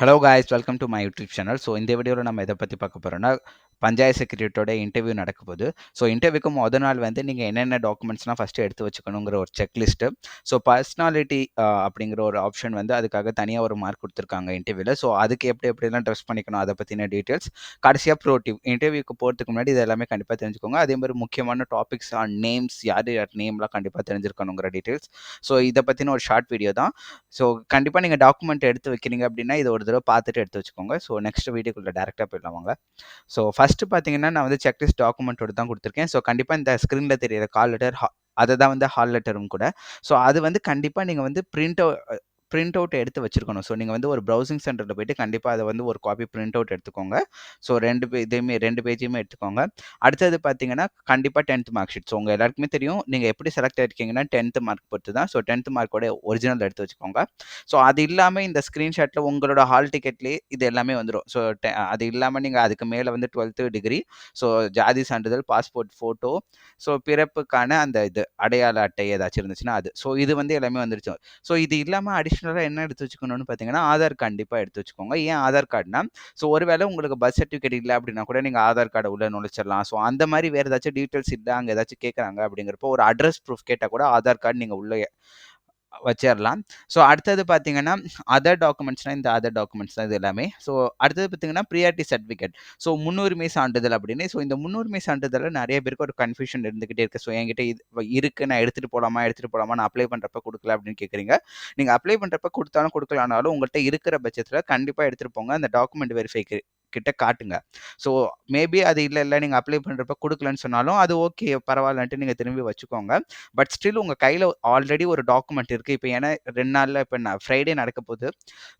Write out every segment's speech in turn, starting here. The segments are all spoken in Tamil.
Hello guys welcome to my YouTube channel so இந்த வீடியோவில் நம்ம எதை பற்றி பார்க்க போகிறோன்னா பஞ்சாயத்து செக்ரட்டரியோட இன்டர்வியூ நடக்க போகுது ஸோ இன்டர்வியூக்கு முத நாள் வந்து நீங்கள் என்னென்ன டாக்குமெண்ட்ஸ்லாம் ஃபஸ்ட்டு எடுத்து வச்சுக்கணுங்கிற ஒரு செக்லிஸ்ட்டு ஸோ பர்சனாலிட்டி அப்படிங்கிற ஒரு ஆப்ஷன் வந்து அதுக்காக தனியாக ஒரு மார்க் கொடுத்துருக்காங்க இன்டர்வியூவில் ஸோ அதுக்கு எப்படி எப்படிலாம் ட்ரெஸ் பண்ணிக்கணும் அதை பற்றின டீட்டெயில்ஸ் கடைசியாக ப்ரோட்டிவ் இன்டர்வியூக்கு போகிறதுக்கு முன்னாடி இது எல்லாமே கண்டிப்பாக தெரிஞ்சுக்கோங்க. அதே மாதிரி முக்கியமான டாபிக்ஸ் ஆன் நேம்ஸ் யார் யார் நேம்லாம் கண்டிப்பாக தெரிஞ்சிருக்கணுங்கிற டீட்டெயில்ஸ் ஸோ இதை பற்றின ஒரு ஷார்ட் வீடியோ தான். ஸோ கண்டிப்பாக நீங்கள் டாக்குமெண்ட் எடுத்து வைக்கிறீங்க அப்படின்னா இதை ஒரு தடவை பார்த்துட்டு எடுத்து வச்சுக்கோங்க. ஸோ நெக்ஸ்ட் வீடியோக்குள்ள டேரெக்டாக போயிடலாம் வாங்க. ஸோ ஃபஸ்ட் ஃபஸ்ட்டு பார்த்தீங்கன்னா நான் வந்து செக்லிஸ்ட் டாக்குமெண்ட்டோட தான் கொடுத்துருக்கேன். ஸோ கண்டிப்பாக இந்த ஸ்க்ரீனில் தெரியிற கால் லெட்டர் அதை தான் வந்து ஹால் லெட்டரும் கூட. ஸோ அது வந்து கண்டிப்பாக நீங்கள் வந்து பிரிண்ட் பிரிண்ட் அவுட் எடுத்து வச்சுருக்கணும். ஸோ நீங்கள் வந்து ஒரு ப்ரௌசிங் சென்டரில் போயிட்டு கண்டிப்பாக அதை வந்து ஒரு காப்பி பிரிண்ட் அவுட் எடுத்துக்கோங்க. ஸோ ரெண்டு பே இதையுமே ரெண்டு பேஜையுமே எடுத்துக்கோங்க. அடுத்தது பார்த்தீங்கன்னா கண்டிப்பாக டென்த் மார்க் ஷீட் ஸோ உங்கள் எல்லாருக்குமே தெரியும் நீங்கள் எப்படி செலக்ட் ஆயிருக்கீங்கன்னா டென்த் மார்க் பொறுத்து தான். ஸோ டென்த் மார்க்கோட ஒரிஜினல் எடுத்து வச்சுக்கோங்க. ஸோ அது இல்லாமல் இந்த ஸ்க்ரீன்ஷாட்டில் உங்களோட ஹால் டிக்கெட்லேயே இது எல்லாமே வந்துடும் ஸோ அது இல்லாமல் நீங்கள் அதுக்கு மேலே வந்து டுவெல்த்து டிகிரி ஸோ ஜாதி சான்றிதழ் பாஸ்போர்ட் ஃபோட்டோ ஸோ பிறப்புக்கான அந்த இது அடையாள அட்டை ஏதாச்சும் இருந்துச்சுன்னா அது. ஸோ இது வந்து எல்லாமே வந்துருச்சு. ஸோ இது இல்லாமல் அடிஷ் அடிஷ்னலாக என்ன எடுத்து வச்சுக்கணும்னு பார்த்தீங்கன்னா ஆதார் கண்டிப்பாக எடுத்து வச்சுக்கோங்க. ஏன் ஆதார் கார்டுனா ஸோ ஒருவேளை உங்களுக்கு பர்த் சர்டிஃபிகேட் இல்லை அப்படின்னா கூட நீங்கள் ஆதார் கார்டை உள்ள நுழைச்சிடலாம். ஸோ அந்த மாதிரி வேறு ஏதாச்சும் டீட்டெயில்ஸ் இல்லை அங்கே ஏதாச்சும் கேட்குறாங்க அப்படிங்கிறப்போ ஒரு அட்ரஸ் ப்ரூஃப் கேட்டால் கூட ஆதார் கார்டு நீங்கள் உள்ளே வச்சிடலாம் ஸோ அடுத்தது பார்த்தீங்கன்னா அதர் டாக்குமெண்ட்ஸ்னால் இந்த அதர் டாக்குமெண்ட்ஸ் தான் இது எல்லாமே. ஸோ அடுத்தது பார்த்தீங்கன்னா ப்ரியாரிட்டி சர்டிஃபிகேட் ஸோ முன்னுரிமை சான்றிதழ் அப்படின்னு. ஸோ இந்த முன்னுரிமை சான்றிதழில் நிறைய பேருக்கு ஒரு கன்ஃபியூஷன் இருந்துகிட்டே இருக்குது ஸோ என்கிட்ட இது இருக்குது நான் எடுத்துகிட்டு போகலாமா எடுத்துகிட்டு போகலாமா நான் அப்ளை பண்ணுறப்ப கொடுக்கல அப்படின்னு கேட்குறீங்க நீங்கள் அப்ளை பண்ணுறப்ப கொடுத்தாலும் கொடுக்கலானாலும் உங்கள்கிட்ட இருக்கிற பட்சத்தில் கண்டிப்பாக எடுத்துகிட்டு போங்க. அந்த டாக்குமெண்ட் வெரிஃபை கிட்ட காட்டுங்க. ஸோ மேபி அது இல்லை இல்லை நீங்கள் அப்ளை பண்ணுறப்ப கொடுக்கலன்னு சொன்னாலும் அது ஓகே பரவாயில்லன்ட்டு நீங்கள் திரும்பி வச்சுக்கோங்க. பட் ஸ்டில் உங்கள் கையில் ஆல்ரெடி ஒரு டாக்குமெண்ட் இருக்குது இப்போ ஏன்னா ரெண்டு நாளில் இப்போ நான் ஃப்ரைடே நடக்க போகுது.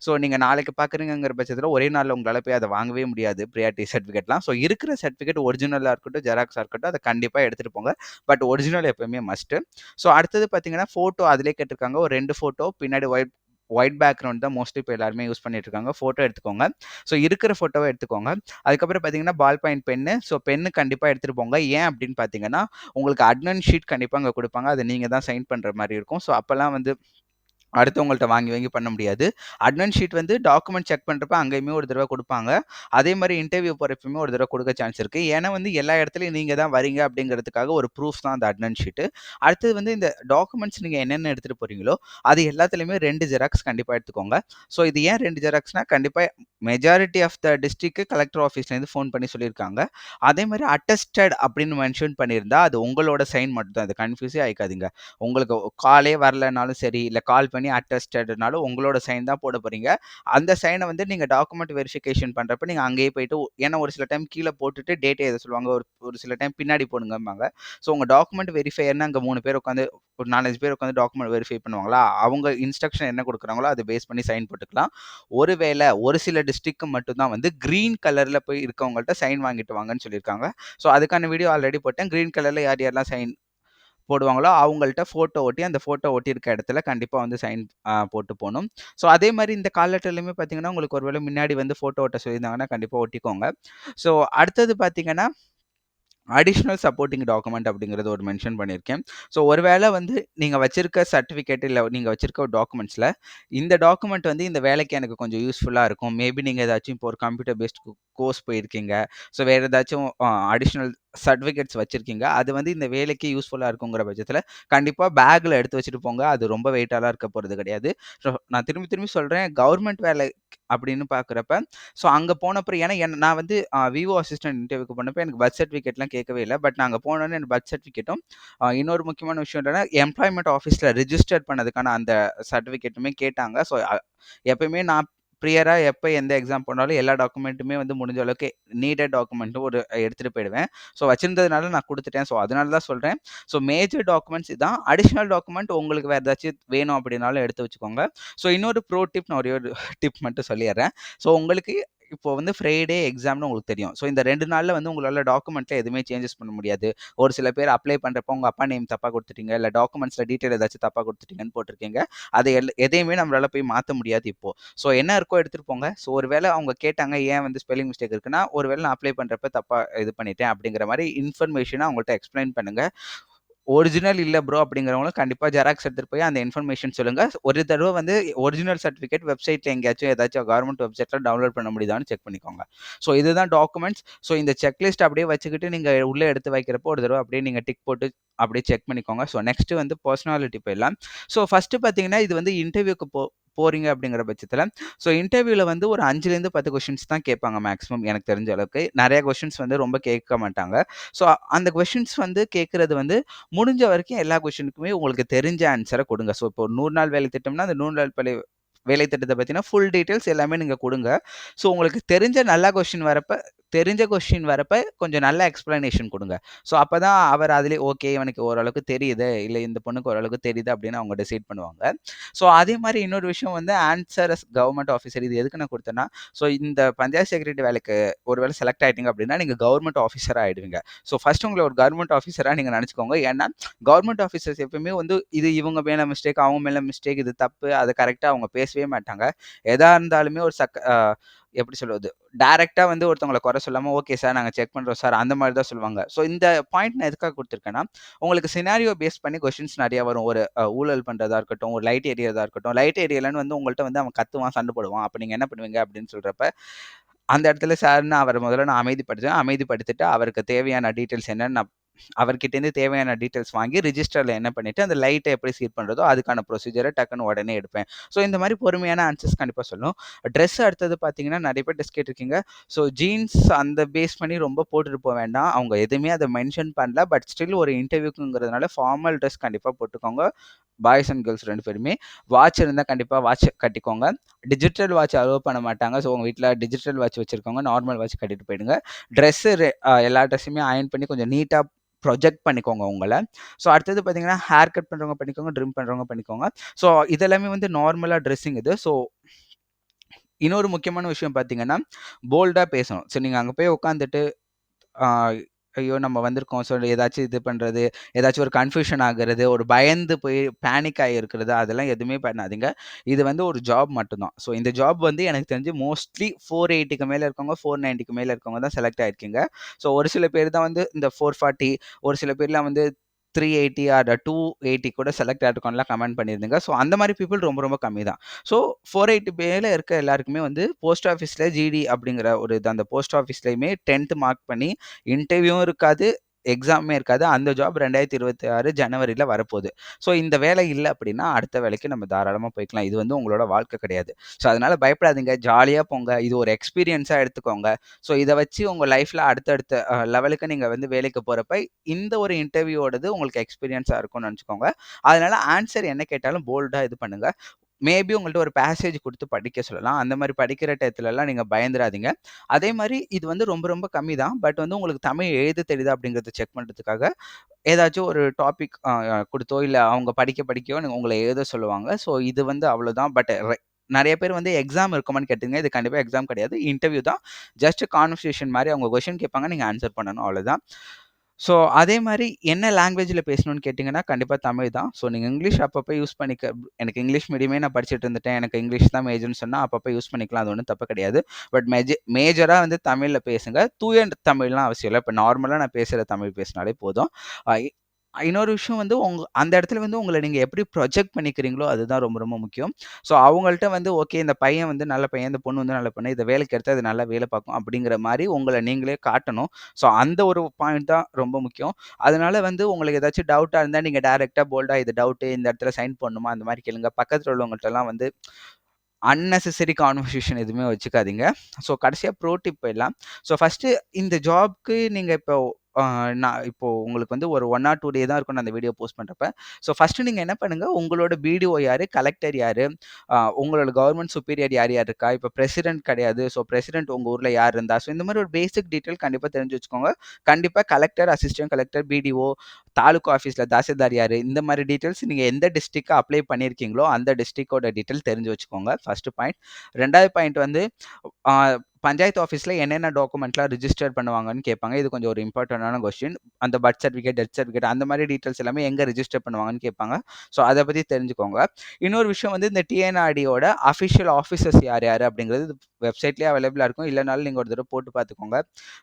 ஸோ நீங்கள் நாளைக்கு பார்க்குறீங்கிற பட்சத்தில் ஒரே நாளில் உங்களால் போய் அதை வாங்கவே முடியாது. ப்ரியாரிட்டி சர்டிஃபிகேட்லாம் ஸோ இருக்கிற சர்டிஃபிகேட் ஒரிஜினலாக இருக்கட்டும் ஜெராக்ஸாக இருக்கட்டும் அதை கண்டிப்பாக எடுத்துகிட்டு போங்க. பட் ஒரிஜினல் எப்போயுமே மஸ்ட்டு ஸோ அடுத்தது பார்த்தீங்கன்னா ஃபோட்டோ அதிலே கேட்டிருக்காங்க. ஒரு ரெண்டு ஃபோட்டோ பின்னாடி ஒயிட் ஒயிட் பேக்ரவுண்ட் தான் மோஸ்ட்லி இப்போ எல்லாருமே யூஸ் பண்ணிட்டு இருக்காங்க ஃபோட்டோ எடுத்துக்கோங்க. ஸோ இருக்கிற ஃபோட்டோவை எடுத்துக்கோங்க. அதுக்கப்புறம் பார்த்தீங்கன்னா ball point pen so pen கண்டிப்பாக எடுத்துகிட்டு போங்க. ஏன் அப்படின்னு பார்த்தீங்கன்னா உங்களுக்கு அட்னன் ஷீட் கண்டிப்பாக அங்கே கொடுப்பாங்க. அதை நீங்கள் தான் சைன் பண்ணுற மாதிரி இருக்கும். ஸோ அப்போல்லாம் வந்து அடுத்தவங்கள்ட்ட வாங்கி வாங்கி பண்ண முடியாது. அட்னன் ஷீட் வந்து டாக்குமெண்ட் செக் பண்ணுறப்ப அங்கேயுமே ஒரு தடவை கொடுப்பாங்க. அதே மாதிரி இன்டர்வியூ போகிறப்பயுமே ஒரு தடவை கொடுக்க சான்ஸ் இருக்குது ஏன்னா வந்து எல்லா இடத்துலையும் நீங்கள் தான் வரீங்க அப்படிங்கிறதுக்காக ஒரு ப்ரூஃப் தான் அந்த அட்னன் ஷீட்டு அடுத்தது வந்து இந்த டாக்குமெண்ட்ஸ் நீங்கள் என்னென்ன எடுத்துகிட்டு போகிறீங்களோ அது எல்லாத்துலேயுமே ரெண்டு ஜெராக்ஸ் கண்டிப்பாக எடுத்துக்கோங்க. ஸோ இது ஏன் ரெண்டு ஜெராக்ஸ்னால் கண்டிப்பாக majority of the district collector ஆஃபீஸ்லேருந்து ஃபோன் பண்ணி சொல்லியிருக்காங்க. அதே மாதிரி அட்டஸ்டட் அப்படின்னு மென்ஷன் பண்ணியிருந்தா அது உங்களோட சைன் மட்டும் தான் அது கன்ஃபியூஸே ஆகிக்காதீங்க உங்களுக்கு காலே வரலனாலும் சரி இல்லை கால் பண்ணி அட்டஸ்டட்னாலும் உங்களோட சைன் தான் போட போகிறீங்க அந்த சைனை வந்து நீங்கள் டாக்குமெண்ட் வெரிஃபிகேஷன் பண்ணுறப்ப நீங்கள் அங்கேயே போயிட்டு ஏன்னா ஒரு சில டைம் கீழே போட்டுட்டு டேட்டே எதை சொல்லுவாங்க ஒரு ஒரு சில டைம் பின்னாடி போடுங்கம்பாங்க. ஸோ உங்கள் டாக்குமெண்ட் வெரிஃபையர்னா அங்கே மூணு பேர் உட்காந்து ஒரு நாலஞ்சு பேர் உட்காந்து டாக்குமெண்ட் வெரிஃபை பண்ணுவாங்களா? அவங்க இன்ஸ்ட்ரக்ஷன் என்ன கொடுக்குறாங்களோ அதை பேஸ் பண்ணி சைன் போட்டுக்கலாம். ஒருவேளை ஒரு சில டிஸ்ட்ரிக்ட் மட்டும்தான் வந்து க்ரீன் கலரில் போய் இருக்கவங்கள்ட்ட சைன் வாங்கிட்டு வாங்கன்னு சொல்லியிருக்காங்க. ஸோ அதுக்கான வீடியோ ஆல்ரெடி போட்டேன். க்ரீன் கலரில் யார் யாரெல்லாம் சைன் போடுவாங்களோ அவங்கள்ட்ட ஃபோட்டோ ஒட்டி அந்த ஃபோட்டோ ஒட்டியிருக்க இடத்துல கண்டிப்பாக வந்து சைன் போட்டு போகணும். ஸோ அதே மாதிரி இந்த கால் பார்த்தீங்கன்னா உங்களுக்கு ஒருவேளை முன்னாடி வந்து ஃபோட்டோ ஒட்ட சொல்லியிருந்தாங்கன்னா கண்டிப்பாக ஒட்டிக்கோங்க. ஸோ அடுத்தது பார்த்தீங்கன்னா அடிஷ்னல் சப்போர்ட்டிங் டாக்குமெண்ட் அப்படிங்கிறது ஒரு மென்ஷன் பண்ணியிருக்கேன். ஸோ ஒருவேளை வந்து நீங்கள் வச்சிருக்க சர்டிஃபிகேட் இல்லை நீங்கள் வச்சிருக்க டாக்குமெண்ட்ஸில் இந்த டாக்குமெண்ட் வந்து இந்த வேலைக்கு எனக்கு கொஞ்சம் யூஸ்ஃபுல்லாக இருக்கும். மேபி நீங்கள் ஏதாச்சும் இப்போ ஒரு கம்ப்யூட்டர் பேஸ்ட் கோர்ஸ் போயிருக்கீங்க. ஸோ வேறு ஏதாச்சும் அடிஷ்னல் சர்டிஃபிகேட்ஸ் வச்சுருக்கீங்க. அது வந்து இந்த வேலைக்கு யூஸ்ஃபுல்லாக இருக்குங்கிற பட்சத்தில் கண்டிப்பாக பேக்கில் எடுத்து வச்சுட்டு போங்க. அது ரொம்ப வெயிட்டாலாம் இருக்க போகிறது கிடையாது. ஸோ நான் திரும்பி திரும்பி சொல்கிறேன் கவர்மெண்ட் வேலை அப்படின்னு பார்க்குறப்ப ஸோ அங்கே போனப்பறம் ஏன்னா என் நான் வந்து விவோ அசிஸ்டன்ட் இன்டர்வியூக்கு போனப்போ எனக்கு பர்த் சர்டிஃபிகேட்லாம் கேட்கவே இல்லை. பட் நாங்கள் போனோன்னே எனக்கு பர்த் சர்டிஃபிகேட்டும் இன்னொரு முக்கியமான விஷயம் என்னென்னா எம்ப்ளாய்மெண்ட் ஆஃபீஸில் ரிஜிஸ்டர் பண்ணதுக்கான அந்த சர்டிஃபிகேட்டுமே கேட்டாங்க. ஸோ எப்பயுமே நான் ப்ரியராக எப்போ எந்த எக்ஸாம் போனாலும் எல்லா டாக்குமெண்ட்டுமே வந்து முடிஞ்ச அளவுக்கு நீடட் டாக்குமெண்ட்டும் ஒரு எடுத்துகிட்டு போயிடுவேன். ஸோ வச்சிருந்ததுனால நான் கொடுத்துட்டேன். ஸோ அதனால தான் சொல்கிறேன் ஸோ மேஜர் டாக்குமெண்ட்ஸ் இதான். அடிஷ்னல் டாக்குமெண்ட் உங்களுக்கு வேறு ஏதாச்சும் வேணும் அப்படின்னாலும் எடுத்து வச்சுக்கோங்க. ஸோ இன்னொரு ப்ரோ டிப் நான் ஒரே ஒரு டிப் மட்டும் சொல்லிடுறேன். ஸோ உங்களுக்கு இப்போ வந்து ஃப்ரைடே எக்ஸாம்னு உங்களுக்கு தெரியும். ஸோ இந்த ரெண்டு நாளில் வந்து உங்களால் டாக்குமெண்ட்டில் எதுவுமே சேஞ்சஸ் பண்ண முடியாது. ஒரு சில பேர் அப்ளை பண்ணுறப்போ உங்கள் அப்பா நேம் தப்பாக கொடுத்துட்டீங்க இல்லை டாக்குமெண்ட்ஸில் டீட்டெயில் ஏதாச்சும் தப்பாக கொடுத்துட்டீங்கன்னு போட்டிருக்கீங்க. அதை எல் எதையுமே நம்மளால் போய் மாற்ற முடியாது இப்போது ஸோ என்ன இருக்கோ எடுத்துகிட்டு போங்க. ஸோ ஒரு வேளை அவங்க கேட்டாங்க ஏன் வந்து ஸ்பெல்லிங் மிஸ்டேக் இருக்குன்னா ஒரு வேளை நான் அப்ளை பண்ணுறப்ப தப்பாக இது பண்ணிட்டேன். அப்படிங்கிற மாதிரி இன்ஃபர்மேஷனை அவங்கள்ட்ட எக்ஸ்பிளைன் பண்ணுங்கள் ஒரிஜினல் இல்லை ப்ரோ அப்படிங்கிறவங்களும் கண்டிப்பாக ஜெராக்ஸ் எடுத்துகிட்டு போய் அந்த இன்ஃபர்மேஷன் சொல்லுங்கள் ஒரு தடவை வந்து ஒரிஜினல் சர்டிஃபிகேட் வெப்சைட்ல எங்கேயாச்சும் ஏதாச்சும் கவர்மெண்ட் வெப்சைட்ல டவுன்லோட் பண்ண முடியுதான்னு செக் பண்ணிக்கோங்க. ஸோ இதுதான் டாக்குமெண்ட்ஸ். ஸோ இந்த செக்லிஸ்ட் அப்படியே வச்சுக்கிட்டு நீங்கள் உள்ளே எடுத்து வைக்கிறப்போ ஒரு தடவை அப்படியே நீங்கள் டிக் போட்டு அப்படியே செக் பண்ணிக்கோங்க. ஸோ நெக்ஸ்ட் வந்து பர்சனாலிட்டி போயிடலாம். ஸோ ஃபர்ஸ்ட் பார்த்தீங்கன்னா, இது வந்து இன்டர்வியூக்கு போ போகிறீங்க அப்படிங்கிற பட்சத்தில் ஸோ இன்டர்வியூவில் வந்து ஒரு அஞ்சுலேருந்து பத்து கொஷின்ஸ் தான் கேட்பாங்க மேக்ஸிமம் எனக்கு தெரிஞ்ச அளவுக்கு. நிறைய கொஷின்ஸ் வந்து ரொம்ப கேட்க மாட்டாங்க. ஸோ அந்த கொஷின்ஸ் வந்து கேட்குறது வந்து முடிஞ்ச வரைக்கும் எல்லா கொஷினுக்குமே உங்களுக்கு தெரிஞ்ச ஆன்சரை கொடுங்க ஸோ இப்போ நூறு நாள் வேலை திட்டம்னா, அந்த நூறு நாள் பளி வேலை திட்டத்தை பத்தின ஃபுல் டீட்டெயில்ஸ் எல்லாமே நீங்கள் கொடுங்க ஸோ உங்களுக்கு தெரிஞ்ச நல்ல கொஸ்டின் வரப்போ தெரிஞ்ச கொஸ்டின் வரப்ப கொஞ்சம் நல்ல எக்ஸ்ப்ளனேஷன் கொடுங்க ஸோ அப்போ தான் அவர் அதுலேயே ஓகே இவனுக்கு ஓரளவுக்கு தெரியுது, இல்லை இந்த பொண்ணுக்கு ஓரளவுக்கு தெரியுது அப்படின்னு அவங்க டிசைட் பண்ணுவாங்க. ஸோ அதே மாதிரி இன்னொரு விஷயம் வந்து ஆன்சர் கவர்மெண்ட் ஆஃபீஸர் இது எதுக்கு நான் கொடுத்தேன்னா ஸோ இந்த பஞ்சாயத்து செக்ரட்டரி வேலைக்கு ஒரு வேலை செலக்ட் ஆகிட்டீங்க அப்படின்னா, நீங்கள் கவர்மெண்ட் ஆஃபீஸராக ஆகிடுவீங்க ஸோ ஃபஸ்ட் உங்களை ஒரு கவர்மெண்ட் ஆஃபீஸராக நீங்கள் நினச்சிக்கோங்க ஏன்னா, கவர்மெண்ட் ஆஃபீஸர்ஸ் எப்பவுமே வந்து இது இவங்க மேலே மிஸ்டேக், அவங்க மேலே மிஸ்டேக், இது தப்பு, அதை கரெக்டாக அவங்க பேசவே மாட்டாங்க. எதாக இருந்தாலுமே ஒரு சக்க எப்படி சொல்வது? டைரெக்டாக வந்து ஒருத்தவங்கள குறை சொல்லாமல் ஓகே சார் நாங்கள் செக் பண்ணுறோம் சார் அந்த மாதிரி தான் சொல்லுவாங்க. ஸோ இந்த பாயிண்ட் நான் எதுக்காக கொடுத்துருக்கேன்னா உங்களுக்கு சினாரியோ பேஸ் பண்ணி கொஷின்ஸ் நிறையா வரும். ஒரு ஊழல் பண்ணுறதா இருக்கட்டும், ஒரு லைட் எரியறதா இருக்கட்டும். லைட் ஏரியாலன்னு வந்து உங்கள்கிட்ட வந்து அவன் கத்துவான், சண்டை போடுவான். அப்போ நீங்கள் என்ன பண்ணுவீங்க அப்படின்னு சொல்கிறப்ப அந்த இடத்துல சார்ன்னு அவரை முதல்ல நான் அமைதிப்படுத்துவேன். அமைதிப்படுத்திட்டு அவருக்கு தேவையான டீட்டெயில்ஸ் என்னன்னு நான் அவர்கிட்டேருந்து தேவையான டீட்டெயில்ஸ் வாங்கி ரிஜிஸ்டரில் என்ன பண்ணிவிட்டு அந்த லைட்டை எப்படி சீட் பண்ணுறதோ அதுக்கான ப்ரொசீஜரை டக்குன்னு உடனே எடுப்பேன். ஸோ இந்த மாதிரி பொறுமையான ஆன்சர்ஸ் கண்டிப்பாக சொல்லணும். ட்ரெஸ் அடுத்தது பார்த்தீங்கன்னா, நிறைய பேர் ட்ரெஸ் கேட்டிருக்கீங்க. ஸோ ஜீன்ஸ் அந்த பேஸ் பண்ணி ரொம்ப போட்டுட்டு போக வேண்டாம். அவங்க எதுவுமே அதை மென்ஷன் பண்ணல. பட் ஸ்டில் ஒரு இன்டர்வியூக்குங்கிறதுனால ஃபார்மல் ட்ரெஸ் கண்டிப்பாக போட்டுக்கோங்க. பாய்ஸ் அண்ட் கேர்ள்ஸ் ரெண்டு பேருமே. வாட்ச் இருந்தால் கண்டிப்பாக வாட்ச் கட்டிக்கோங்க. டிஜிட்டல் வாட்ச் அலோவ் பண்ண மாட்டாங்க. ஸோ உங்கள் வீட்டில் டிஜிட்டல் வாட்ச் வச்சுருக்கோங்க நார்மல் வாட்ச் கட்டிட்டு போயிடுங்க. ட்ரெஸ்ஸு எல்லா ட்ரெஸ்ஸுமே அயர்ன் பண்ணி கொஞ்சம் நீட்டாக ப்ரொஜெக்ட் பண்ணிக்கோங்க உங்களை ஸோ அடுத்தது பார்த்தீங்கன்னா, ஹேர் கட் பண்ணுறவங்க பண்ணிக்கோங்க, ட்ரிம் பண்ணுறவங்க பண்ணிக்கோங்க. ஸோ இதெல்லாமே வந்து நார்மலாக ட்ரெஸ்ஸிங் இது. ஸோ இன்னொரு முக்கியமான விஷயம் பார்த்தீங்கன்னா, போல்டாக பேசணும். ஸோ நீங்கள் அங்கே போய் உட்காந்துட்டு, ஐயோ! நம்ம வந்திருக்கோம். ஸோ ஏதாச்சும் இது பண்ணுறது ஏதாச்சும் ஒரு கன்ஃப்யூஷன் ஆகுறது, ஒரு பயந்து போய் பேனிக் ஆகி இருக்கிறது, அதெல்லாம் எதுவுமே பண்ணாதீங்க. இது வந்து ஒரு ஜாப் மட்டும்தான் ஸோ இந்த ஜாப் வந்து எனக்கு தெரிஞ்சு மோஸ்ட்லி ஃபோர் எயிட்டிக்கு மேலே இருக்கவங்க, ஃபோர் நைன்ட்டிக்கு மேலே இருக்கவங்க தான் செலக்ட் ஆகிருக்கீங்க ஸோ ஒரு சில பேர் தான் வந்து இந்த 440 ஒரு சில பேர்லாம் வந்து 380 ஆர் 280 கூட செலக்ட் ஆகிருக்கோம்லாம் கமெண்ட் பண்ணியிருந்தீங்க. ஸோ அந்த மாதிரி பீப்புள் ரொம்ப ரொம்ப கம்மி தான். ஸோ ஃபோர் எயிட்டி பேரில் இருக்க எல்லாருக்குமே வந்து போஸ்ட் ஆஃபீஸில் ஜிடி அப்படிங்கிற ஒரு இது அந்த போஸ்ட் ஆஃபீஸ்லேயுமே டென்த்து மார்க் பண்ணி இன்டர்வியூவும் இருக்காது, எக்ஸாமே இருக்காது. அந்த ஜாப் ரெண்டாயிரத்தி இருபத்தி ஆறு ஜனவரியில் வரப்போகுது ஸோ இந்த வேலை இல்லை அப்படின்னா, அடுத்த வேலைக்கு நம்ம தாராளமாக போய்க்கலாம். இது வந்து உங்களோட வாழ்க்கை கிடையாது. ஸோ அதனால் பயப்படாதீங்க. ஜாலியாக போங்க. இது ஒரு எக்ஸ்பீரியன்ஸாக எடுத்துக்கோங்க. ஸோ இதை வச்சு உங்கள் லைஃப்பில் அடுத்தடுத்த லெவலுக்கு நீங்கள் வந்து வேலைக்கு போகிறப்ப இந்த ஒரு இன்டர்வியூவோடது உங்களுக்கு எக்ஸ்பீரியன்ஸாக இருக்கும்னு நினச்சிக்கோங்க அதனால் ஆன்சர் என்ன கேட்டாலும் போல்டாக இது பண்ணுங்கள் மேபி உங்கள்ட்ட ஒரு பேசேஜ் கொடுத்து படிக்க சொல்லலாம். அந்த மாதிரி படிக்கிற டயத்துலலாம் நீங்கள் பயந்துராதீங்க. அதே மாதிரி இது வந்து ரொம்ப ரொம்ப கம்மி தான். பட் வந்து உங்களுக்கு தமிழ் எழுத தெரியுதா அப்படிங்கிறத செக் பண்ணுறதுக்காக ஏதாச்சும் ஒரு டாபிக் கொடுத்தோ இல்லை அவங்க படிக்க படிக்கவோ நீங்கள் உங்களை எழுத சொல்லுவாங்க. ஸோ இது வந்து அவ்வளோதான். பட் நிறைய பேர் வந்து எக்ஸாம் இருக்குமான்னு கேட்டுங்க இது கண்டிப்பாக எக்ஸாம் கிடையாது. இன்டர்வியூ தான். ஜஸ்ட் கான்வர்சேஷன் மாதிரி அவங்க கொஷின் கேட்பாங்க. நீங்கள் ஆன்சர் பண்ணணும் அவ்வளோதான். ஸோ அதே மாதிரி என்ன லாங்குவேஜில் பேசணும்னு கேட்டிங்கன்னா கண்டிப்பாக தமிழ் தான். ஸோ நீங்கள் இங்கிலீஷ் அப்பப்போ யூஸ் பண்ணிக்க எனக்கு இங்கிலீஷ் மீடியமே நான் படிச்சுட்டு இருந்துட்டேன். எனக்கு இங்கிலீஷ் தான் மேஜர்னு சொன்னால் அப்பப்போ யூஸ் பண்ணிக்கலாம். அது ஒன்றும் தப்பு கிடையாது. பட் மெஜ மேஜராக வந்து தமிழில் பேசுங்க. தூய தமிழ்லாம் அவசியம் இல்லை இப்போ நார்மலாக நான் பேசுகிற தமிழ் பேசினாலே போதும். இன்னொரு விஷயம் வந்து உங்க அந்த இடத்துல வந்து உங்கள நீங்க எப்படி ப்ரொஜெக்ட் பண்ணிக்கிறீங்களோ, அதுதான் ரொம்ப ரொம்ப முக்கியம். ஸோ அவங்கள்ட்ட வந்து ஓகே இந்த பையன் வந்து நல்ல பையன், இந்த பொண்ணு வந்து நல்ல பொண்ணு. இத வேலைக்கு எடுத்தா இது நல்லா வேலை பார்க்கும் அப்படிங்கிற மாரி உங்கள நீங்களே காட்டணும். ஸோ அந்த ஒரு பாயிண்ட் தான் ரொம்ப முக்கியம். அதனால வந்து உங்களுக்கு ஏதாச்சும் டவுட்டா இருந்தா நீங்க டைரக்ட்டா போல்டா இது டவுட்டு இந்த இடத்துல சைன் பண்ணணுமா? அந்த மாரி கேளுங்க. பக்கத்துல உள்ளவங்கள்ட்டலாம் வந்து அன்னெசசரி கான்வர்சேஷன் எதுவுமே வச்சுக்காதீங்க. ஸோ கடைசியா ப்ரோ டிப் போயிடலாம். ஸோ ஃபர்ஸ்ட்டு இந்த ஜாப்க்கு நீங்க இப்போ நான் இப்போது உங்களுக்கு வந்து ஒரு ஒன் ஆர் டூ டே தான் இருக்கும் நான் அந்த வீடியோ போஸ்ட் பண்ணுறப்ப ஸோ ஃபஸ்ட்டு நீங்கள் என்ன பண்ணுங்கள் உங்களோட பிடிஓ யார் கலெக்டர் யார் உங்களோட கவர்மெண்ட் சுப்பீரியர் யார் யார் இருக்கா? இப்போ பிரசிடென்ட் கிடையாது. ஸோ பிரசிடென்ட் உங்கள் ஊரில் யார் இருந்தா? ஸோ இந்த மாதிரி ஒரு பேசிக் டீட்டெயில் கண்டிப்பாக தெரிஞ்சு வச்சுக்கோங்க. கண்டிப்பாக collector, assistant collector, BDO, taluka ஆஃபீஸில் தாசில்தார் யார் இந்த மாதிரி டீட்டெயில்ஸ் நீங்கள் எந்த டிஸ்ட்ரிக்கு அப்ளை பண்ணியிருக்கீங்களோ, அந்த டிஸ்ட்ரிக்கோட டீட்டெயில் தெரிஞ்சு வச்சுக்கோங்க. First point. ரெண்டாவது பாயிண்ட் வந்து பஞ்சாயத்து ஆஃபீஸில் என்னென்ன டாக்குமெண்ட்லாம் ரிஜிஸ்டர் பண்ணுவாங்கன்னு கேட்பாங்க. இது கொஞ்சம் ஒரு இம்பார்ட்டண்டான கொஸ்டின். அந்த பர்த் சர்டிஃபிகேட், டெத் சர்டிஃபிகேட் அந்த மாதிரி டீட்டெயில்ஸ் எல்லாமே எங்கே ரிஜிஸ்டர் பண்ணுவாங்கன்னு கேட்பாங்க. ஸோ அதை பற்றி தெரிஞ்சுக்கோங்க. இன்னொரு விஷயம் வந்து இந்த டிஎன்ஆர்டியோட அஃபிஷியல் ஆஃபீஸர்ஸ் யார் யார் அப்படிங்கிறது வெப்சைட்லேயே அவைலபிளாக இருக்கும். இல்லைனாலும் நீங்கள் ஒரு தடவை போட்டு பார்த்துக்கோங்க.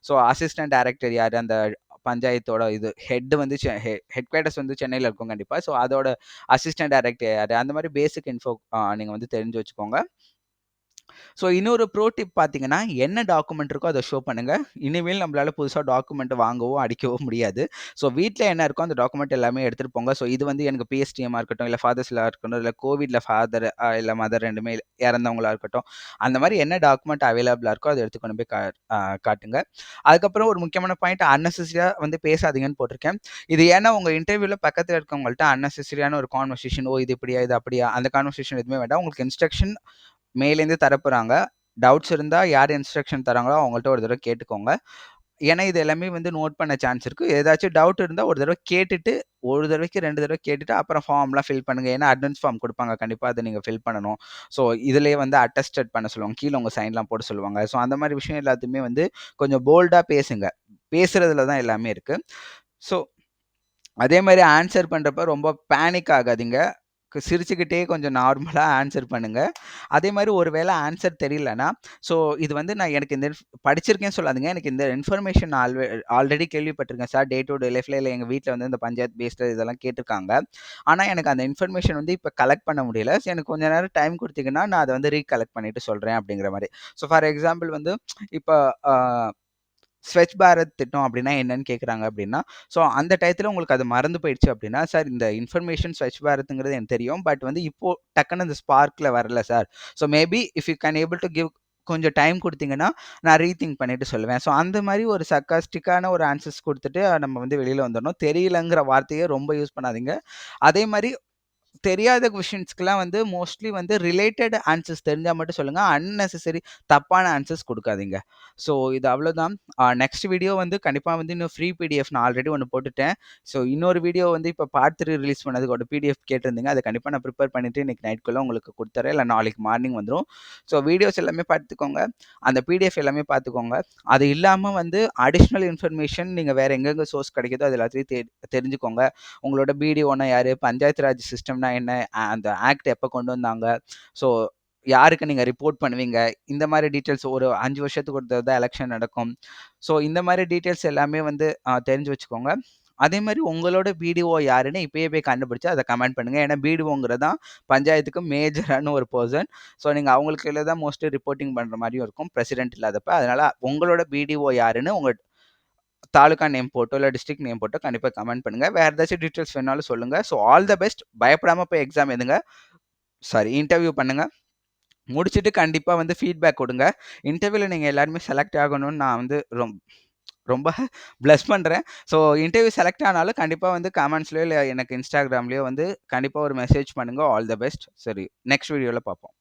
ஸோ அசிஸ்டன்ட் டைரக்டர் யார் அந்த பஞ்சாயத்தோட இது ஹெட் வந்து செ ஹெ ஹெட் குவார்ட்டர்ஸ் வந்து சென்னையில் இருக்கும் கண்டிப்பாக ஸோ அதோட அசிஸ்டன்ட் டைரக்டர் யார் அந்த மாதிரி பேசிக் இன்ஃபோ நீங்கள் வந்து தெரிஞ்சு வச்சுக்கோங்க. ஸோ இன்னொரு ப்ரோ டிப் பார்த்தீங்கன்னா, என்ன டாக்குமெண்ட் இருக்கோ அதை ஷோ பண்ணுங்கள் இனிமேல் நம்மளால் புதுசாக டாக்குமெண்ட் வாங்கவோ, அடிக்கவோ முடியாது. ஸோ வீட்டில் என்ன இருக்கோ அந்த டாக்குமெண்ட் எல்லாமே எடுத்துகிட்டு போங்க. ஸோ இது வந்து எனக்கு பிஎஸ்டிஎம்மாக இருக்கட்டும், இல்லை ஃபாதர்ஸ்லா இருக்கட்டும், இல்லை கோவிட்ல ஃபாதர் இல்லை மதர் ரெண்டுமே இறந்தவங்களா இருக்கட்டும். அந்த மாதிரி என்ன டாக்குமெண்ட் அவைலபிளாக இருக்கோ அதை எடுத்து கொண்டு போய் கா காட்டுங்க. அதுக்கப்புறம் ஒரு முக்கியமான பாயிண்ட் அன்னெசரியாக வந்து பேசாதீங்கன்னு போட்டிருக்கேன். இது ஏன்னா உங்கள் இன்டர்வியூவில் பக்கத்தில் இருக்கவங்கள்ட்ட அன்னெசரியான ஒரு கான்வர்சேஷன் ஓ! இது இப்படியா? இது அப்படியா? அந்த கான்வர்சேஷன் எதுவுமே வேண்டாம். உங்களுக்கு இன்ஸ்ட்ரக்ஷன் மேலேருந்து தரப்புறாங்க டவுட்ஸ் இருந்தால் யார் இன்ஸ்ட்ரக்ஷன் தராங்களோ அவங்கள்ட்ட ஒரு தடவை கேட்டுக்கோங்க. ஏன்னா இது எல்லாமே வந்து நோட் பண்ண சான்ஸ் இருக்குது ஏதாச்சும் டவுட் இருந்தால் ஒரு தடவை கேட்டுட்டு, ஒரு தடவைக்கு ரெண்டு தடவை கேட்டுட்டு அப்புறம் ஃபார்ம்லாம் ஃபில் பண்ணுங்கள் ஏன்னா அட்வான்ஸ் ஃபார்ம் கொடுப்பாங்க கண்டிப்பாக அதை நீங்கள் ஃபில் பண்ணணும். ஸோ இதுலேயே வந்து அட்டெஸ்டட் பண்ண சொல்லுவாங்க. கீழே உங்கள் சைன்லாம் போட சொல்லுவாங்க. ஸோ அந்த மாதிரி விஷயம் எல்லாத்தையுமே வந்து கொஞ்சம் போல்டாக பேசுங்க. பேசுகிறதுல தான் எல்லாமே இருக்குது ஸோ அதே மாதிரி ஆன்சர் பண்ணுறப்ப ரொம்ப பேனிக் ஆகாதீங்க. சிரிச்சுக்கிட்டே கொஞ்சம் நார்மலாக ஆன்சர் பண்ணுங்கள் அதே மாதிரி ஒரு வேளை ஆன்சர் தெரியலன்னா, ஸோ இது வந்து நான் எனக்கு இந்த படிச்சிருக்கேன்னு சொல்லாதுங்க எனக்கு இந்த இன்ஃபர்மேஷன் ஆல்வே ஆல்ரெடி கேள்விப்பட்டிருக்கேன் சார். டே டு டே லைஃப்பில் இல்லை எங்கள் வீட்டில் வந்து இந்த பஞ்சாயத் பேஸ்டு இதெல்லாம் கேட்டிருக்காங்க ஆனால் எனக்கு அந்த இன்ஃபர்மேஷன் வந்து இப்போ கலெக்ட் பண்ண முடியல. ஸோ எனக்கு கொஞ்ச நேரம் டைம் கொடுத்தீங்கன்னா நான் அதை வந்து ரீகலெக்ட் பண்ணிட்டு சொல்கிறேன் அப்படிங்கிற மாதிரி ஸோ ஃபார் எக்ஸாம்பிள் வந்து இப்போ ஸ்வச் பாரத் திட்டம் அப்படின்னா என்னன்னு கேட்குறாங்க அப்படின்னா, ஸோ அந்த டயத்தில் உங்களுக்கு அது மறந்து போயிடுச்சு அப்படின்னா, சார் இந்த இன்ஃபர்மேஷன் ஸ்வச் பாரத்துங்கிறது எனக்கு தெரியும். பட் வந்து இப்போ டக்குனு அந்த ஸ்பார்க்கில் வரல sir. So maybe if you can able to give கொஞ்சம் டைம் கொடுத்தீங்கன்னா நான் ரீதிங்க் பண்ணிட்டு சொல்லுவேன். ஸோ அந்த மாதிரி ஒரு சர்க்காஸ்டிக்கான ஒரு ஆன்சர்ஸ் கொடுத்துட்டு நம்ம வந்து வெளியில் வந்துடணும் தெரியலங்கிற வார்த்தையை ரொம்ப யூஸ் பண்ணாதீங்க. அதே மாதிரி தெரியாத கொஷின்ஸ்க்குலாம் வந்து மோஸ்ட்லி வந்து ரிலேட்டட் ஆன்சர்ஸ் தெரிஞ்சால் மட்டும் சொல்லுங்கள் அன்நெசசரி தப்பான ஆன்சர்ஸ் கொடுக்காதீங்க ஸோ இது அவ்வளோதான். நெக்ஸ்ட் வீடியோ வந்து கண்டிப்பாக வந்து இன்னும் ஃப்ரீ பிடிஎஃப் நான் ஆல்ரெடி ஒன்று போட்டுட்டேன். ஸோ இன்னொரு வீடியோ வந்து இப்போ பார்ட் த்ரீ ரிலீஸ் பண்ணதுக்கோட பிடிஎஃப் கேட்டிருந்தீங்க. அதை கண்டிப்பாக நான் ப்ரிப்பேர் பண்ணிவிட்டு இன்றைக்கி நைட்குள்ளே உங்களுக்கு கொடுத்துறேன் இல்லை நாளைக்கு மார்னிங் வந்துடும் ஸோ வீடியோஸ் எல்லாமே பார்த்துக்கோங்க. அந்த பிடிஎஃப் எல்லாமே பார்த்துக்கோங்க. அது இல்லாமல் வந்து அடிஷ்னல் இன்ஃபர்மேஷன் நீங்கள் வேறு எங்கெங்க சோர்ஸ் கிடைக்குதோ அது எல்லாத்தையும் தெரிஞ்சுக்கோங்க. உங்களோட பிடிஓனா யார் பஞ்சாயத்து ராஜ் சிஸ்டம்னா என்ன? அந்த ஆக்ட் எப்போ கொண்டு வந்தாங்க? ஸோ யாருக்கு நீங்கள் ரிப்போர்ட் பண்ணுவீங்க? இந்த மாதிரி டீட்டெயில்ஸ் ஒரு அஞ்சு வருஷத்துக்கு ஒரு தான் எலெக்ஷன் நடக்கும். ஸோ இந்த மாதிரி டீட்டெயில்ஸ் எல்லாமே வந்து தெரிஞ்சு வச்சுக்கோங்க. அதே மாதிரி உங்களோட பிடிஓ யாருன்னு இப்பயே போய் கண்டுபிடிச்சு அதை கமெண்ட் பண்ணுங்கள் ஏன்னா பிடிஓங்கிறது தான் பஞ்சாயத்துக்கு மேஜரான ஒரு பெர்சன். ஸோ நீங்கள் அவங்களுக்கு தான் மோஸ்ட்லி ரிப்போர்ட்டிங் பண்ணுற மாதிரியும் இருக்கும். பிரசிடென்ட் இல்லாதப்ப. அதனால் உங்களோட பிடிஓ யாருன்னு உங்கள் தாலுகா நேம் போட்டோ, இல்லை டிஸ்ட்ரிக்ட் நேம் போட்டோ கண்டிப்பாக கமெண்ட் பண்ணுங்கள் வேறு ஏதாச்சும் டீட்டெயில்ஸ் வேணாலும் சொல்லுங்கள் ஸோ ஆல் த பெஸ்ட். பயப்படாமல் போய் எக்ஸாம் எழுதுங்க. சாரி இன்டர்வியூ பண்ணுங்கள் முடிச்சுட்டு கண்டிப்பாக வந்து ஃபீட்பேக் கொடுங்க இன்டர்வியூவில் நீங்கள் எல்லாருமே செலக்ட் ஆகணும்னு நான் வந்து ரொம்ப ரொம்ப ப்ளஸ் பண்ணுறேன் ஸோ இன்டர்வியூ செலக்ட் ஆனாலும் கண்டிப்பாக வந்து கமெண்ட்ஸ்லையோ இல்லை எனக்கு இன்ஸ்டாகிராம்லேயோ வந்து கண்டிப்பாக ஒரு மெசேஜ் பண்ணுங்கள் ஆல் த பெஸ்ட். சரி நெக்ஸ்ட் வீடியோவில் பார்ப்போம்.